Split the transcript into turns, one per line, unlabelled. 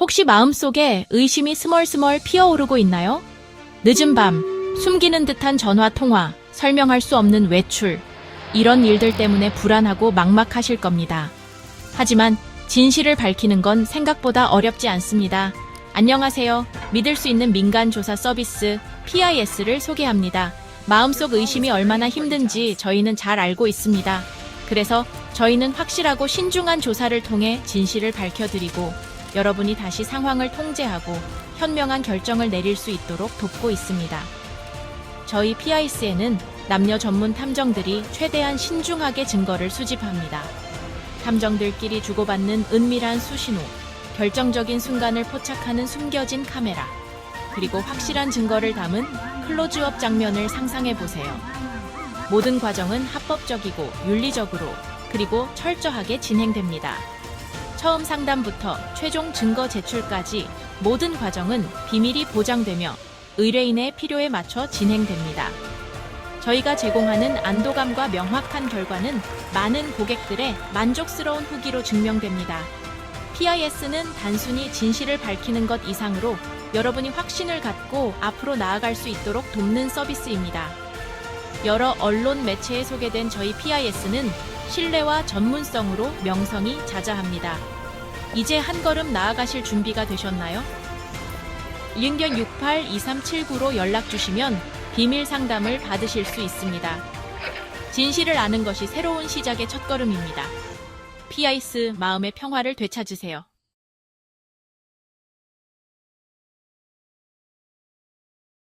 혹시 마음속에 의심이 스멀스멀 피어오르고 있나요? 늦은 밤, 숨기는 듯한 전화 통화, 설명할 수 없는 외출, 이런 일들 때문에 불안하고 막막하실 겁니다. 하지만 진실을 밝히는 건 생각보다 어렵지 않습니다. 안녕하세요. 믿을 수 있는 민간 조사 서비스 PIS를 소개합니다. 마음속 의심이 얼마나 힘든지 저희는 잘 알고 있습니다. 그래서 저희는 확실하고 신중한 조사를 통해 진실을 밝혀드리고 여러분이 다시 상황을 통제하고 현명한 결정을 내릴 수 있도록 돕고 있습니다. 저희 PIS에는 남녀 전문 탐정들이 최대한 신중하게 증거를 수집합니다. 탐정들끼리 주고받는 은밀한 수신호, 결정적인 순간을 포착하는 숨겨진 카메라, 그리고 확실한 증거를 담은 클로즈업 장면을 상상해 보세요. 모든 과정은 합법적이고 윤리적으로 그리고 철저하게 진행됩니다. 처음 상담부터 최종 증거 제출까지 모든 과정은 비밀이 보장되며 의뢰인의 필요에 맞춰 진행됩니다. 저희가 제공하는 안도감과 명확한 결과는 많은 고객들의 만족스러운 후기로 증명됩니다. PIS는 단순히 진실을 밝히는 것 이상으로 여러분이 확신을 갖고 앞으로 나아갈 수 있도록 돕는 서비스입니다. 여러 언론 매체에 소개된 저희 PIS는 신뢰와 전문성으로 명성이 자자합니다. 이제 한 걸음 나아가실 준비가 되셨나요? 1068-2379로 연락 주시면 비밀 상담을 받으실 수 있습니다. 진실을 아는 것이 새로운 시작의 첫걸음입니다. PIS 마음의 평화를 되찾으세요.